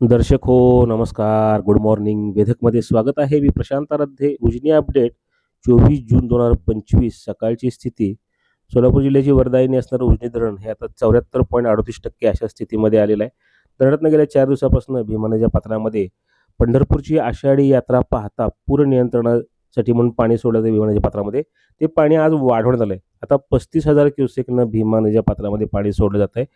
दर्शक हो नमस्कार. गुड मॉर्निंग वेधकमध्ये स्वागत आहे. मी प्रशांत आराध्ये. उजनी अपडेट. चोवीस जून दोन हजार पंचवीस सकाळची स्थिती. सोलापूर जिल्ह्याची वरदायिनी असणारं उजनी धरण हे आता चौऱ्याहत्तर पॉईंट अडतीस टक्के अशा स्थितीमध्ये आलेलं आहे. धरणातनं गेल्या चार दिवसापासून भीमानच्या पात्रामध्ये पंढरपूरची आषाढी यात्रा पाहता पूर नियंत्रणासाठी म्हणून पाणी सोडलं जातं भीमानाच्या पात्रामध्ये. ते पाणी आज वाढवण्यात आलं आहे आता पस्तीस हजार क्युसेकनं भीमा नदीच्या पात्रामध्ये पाणी सोडलं जात आहे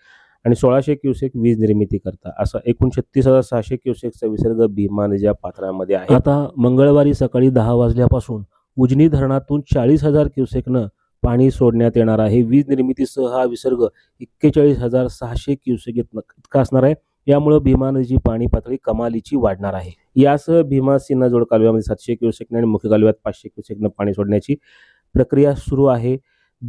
आणि सोळाशे क्युसेक वीज निर्मिती करता. असा एकूण छत्तीस हजार सहाशे क्युसेकचा विसर्ग भीमा नदीच्या पात्रामध्ये आहे. आता मंगळवारी सकाळी दहा वाजल्यापासून उजनी धरणातून चाळीस हजार क्युसेकनं पाणी सोडण्यात येणार आहे. वीज निर्मितीसह हा विसर्ग एक्केचाळीस हजार सहाशे क्युसेक इतका असणार आहे. यामुळे भीमा नदीची पाणी पातळी कमालीची वाढणार आहे. यासह भीमा सिन्हा जोड कालव्यामध्ये सातशे क्युसेकनं आणि मुख्य कालव्यात पाचशे क्युसेकनं पाणी सोडण्याची प्रक्रिया सुरू आहे.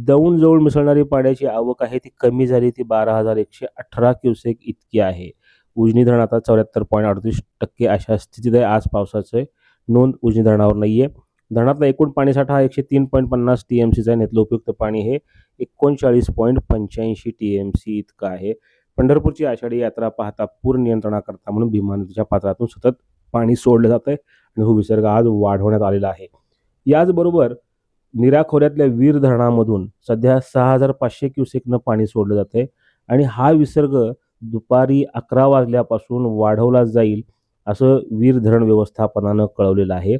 दौंडजवळ मिसळणारी पाण्याची आवक आहे ती कमी झाली ती बारा हजार एकशे अठरा क्युसेक इतकी आहे. उजनी धरण आता चौऱ्याहत्तर पॉईंट अडतीस टक्के अशा स्थितीत आहे. आज पावसाचे नोंद उजनी धरणावर नाही आहे धरणातला एकूण पाणीसाठा हा एकशे तीन पॉईंट पन्नास टी एम सीचा आहे. यातलं उपयुक्त पाणी हे एकोणचाळीस पॉईंट पंच्याऐंशी टी एम सी इतकं आहे. पंढरपूरची आषाढी यात्रा पाहता पूर नियंत्रणाकरता म्हणून भीमा नदीच्या पात्रातून सतत पाणी सोडलं जात आहे आणि हो विसर्ग आज वाढवण्यात आलेला आहे. याचबरोबर निरा खोऱ्यातल्या वीर धरणामधून सध्या सहा हजार पाचशे क्युसेकनं पाणी सोडलं जातं आहे आणि हा विसर्ग दुपारी अकरा वाजल्यापासून वाढवला जाईल असं वीर धरण व्यवस्थापनानं कळवलेलं आहे.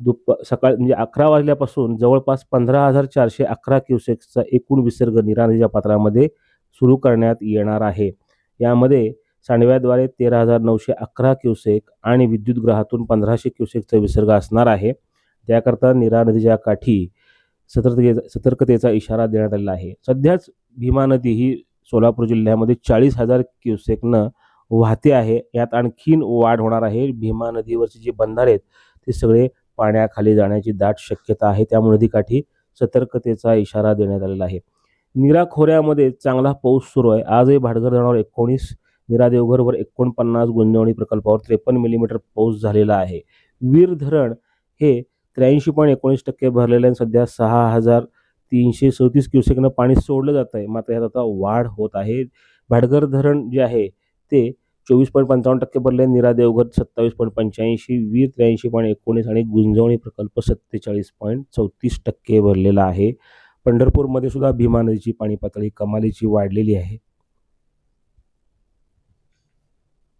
दुप सकाळ म्हणजे अकरा वाजल्यापासून जवळपास पंधरा हजार चारशे अकरा क्युसेक्सचा एकूण विसर्ग निरा नदीच्या पात्रामध्ये सुरू करण्यात येणार आहे. यामध्ये सांडव्याद्वारे तेरा हजार नऊशे अकरा क्युसेक आणि विद्युतग्रहातून पंधराशे क्युसेकचा विसर्ग असणार आहे. त्याकरता निरा नदीच्या काठी सतर्कतेचा सतर्कतेचा इशारा देण्यात आलेला आहे. सध्याच भीमा नदी ही सोलापूर जिल्ह्यामध्ये चाळीस हजार क्युसेकनं वाहते आहे. यात आणखीन वाढ होणार आहे. भीमा नदीवरचे जे बंधारे आहेत ते सगळे पाण्याखाली जाण्याची दाट शक्यता आहे. त्यामुळे नदीकाठी सतर्कतेचा इशारा देण्यात आलेला आहे. निरा खोऱ्यामध्ये चांगला पाऊस सुरू आहे. आजही भाटघर धरणावर एकोणीस निरा देवघरवर एकोणपन्नास गुंजवणी प्रकल्पावर त्रेपन्न मिलीमीटर पाऊस झालेला आहे. वीर धरण हे त्र्याऐंशी पॉईंट एकोणीस टक्के भरलेलं आहे सध्या सहा हजार तीनशे सदतीस क्युसेकनं पाणी सोडलं जात आहे. मात्र यात आता वाढ होत आहे. भाडघर धरण जे आहे ते चोवीस पॉईंट पंचावन्न टक्के भरले. निरा देवघर सत्तावीस पॉईंट पंच्याऐंशी वीर त्र्याऐंशी पॉईंट एकोणीस आणि गुंजवणी प्रकल्प सत्तेचाळीस पॉईंट चौतीस टक्के भरलेला आहे. पंढरपूरमध्ये सुद्धा भीमा नदीची पाणी पातळी कमालीची वाढलेली आहे.